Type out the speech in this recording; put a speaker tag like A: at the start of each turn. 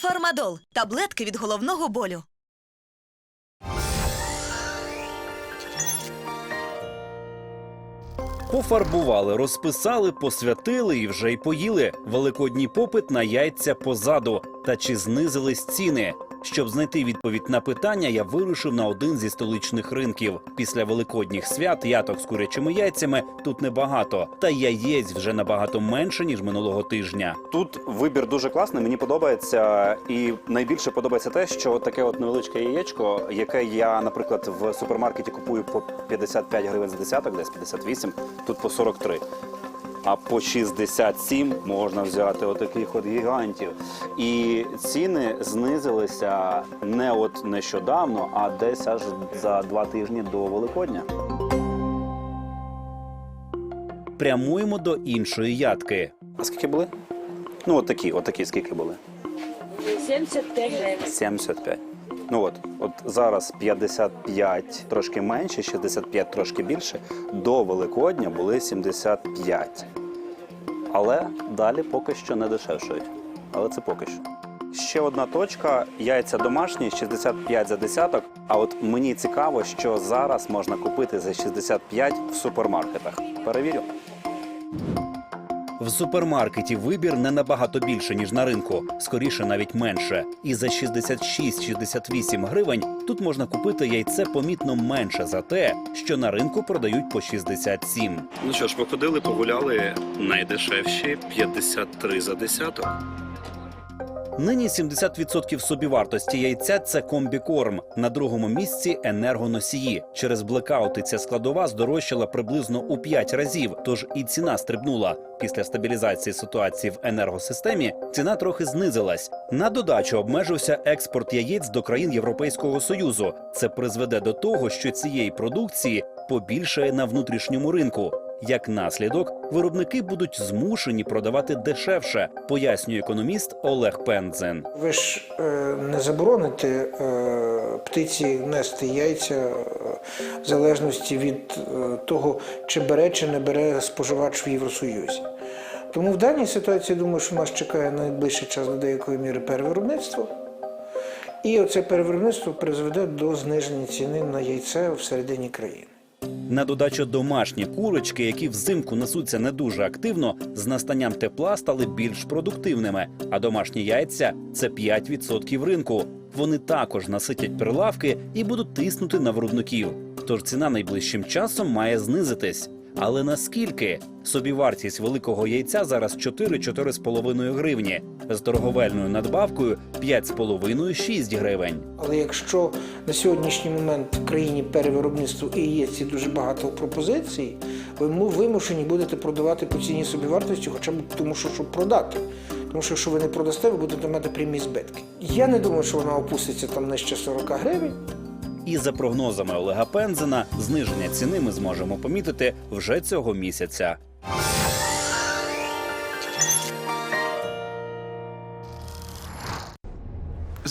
A: Фармадол таблетки від головного болю.
B: Пофарбували, розписали, посвятили і вже й поїли. Великодній попит на яйця позаду. Та чи знизились ціни? Щоб знайти відповідь на питання, я вирушив на один зі столичних ринків. Після великодніх свят яток з курячими яйцями тут небагато, та яєць вже набагато менше ніж минулого тижня.
C: Тут вибір дуже класний, мені подобається, і найбільше подобається те, що таке от невеличке яєчко, яке я, наприклад, в супермаркеті купую по 55 гривень за десяток, десь 58, тут по 43. А по 67 можна взяти отаких от гігантів. І ціни знизилися не от нещодавно, а десь аж за два тижні до Великодня.
B: Прямуємо до іншої ятки.
C: А скільки були? Ну, от такі, от такі скільки були?
D: 75 гривень.
C: 75. Ну от, от зараз 55 трошки менше, 65 трошки більше. До Великодня були 75. Але далі поки що не дешевшують. Але це поки що. Ще одна точка: яйця домашні, 65 за десяток. А от мені цікаво, що зараз можна купити за 65 в супермаркетах. Перевірю.
B: В супермаркеті вибір не набагато більше, ніж на ринку, скоріше навіть менше. І за 66-68 гривень тут можна купити яйце помітно менше за те, що на ринку продають по 67.
C: Ну що ж, походили, погуляли найдешевші 53 за десяток.
B: Нині 70% собівартості яйця це комбікорм. На другому місці енергоносії. Через блекаути ця складова здорожчала приблизно у 5 разів, тож і ціна стрибнула. Після стабілізації ситуації в енергосистемі ціна трохи знизилась. На додачу обмежився експорт яєць до країн Європейського союзу. Це призведе до того, що цієї продукції побільшає на внутрішньому ринку. Як наслідок, виробники будуть змушені продавати дешевше, пояснює економіст Олег Пензен.
E: Ви ж е, не забороните е, птиці нести яйця е, в залежності від того, чи бере чи не бере споживач в Євросоюзі. Тому в даній ситуації думаю, що нас чекає найближчий час до деякої міри перевиробництво. І оце перевиробництво призведе до зниження ціни на яйце всередині країни.
B: На додачу домашні курочки, які взимку несуться не дуже активно, з настанням тепла стали більш продуктивними. А домашні яйця це 5% ринку. Вони також наситять прилавки і будуть тиснути на виробників. Тож ціна найближчим часом має знизитись. Але наскільки собівартість великого яйця зараз 4-4,5 гривні, з торговельною надбавкою 5,5-6 гривень.
E: Але якщо на сьогоднішній момент в країні перевиробництво і є ці дуже багато пропозицій, ви вимушені будете продавати по ціні собівартості, хоча б тому, що щоб продати. Тому що якщо ви не продасте, ви будете мати прямі збитки. Я не думаю, що вона опуститься там нижче 40 гривень.
B: І за прогнозами Олега Пензена, зниження ціни ми зможемо помітити вже цього місяця.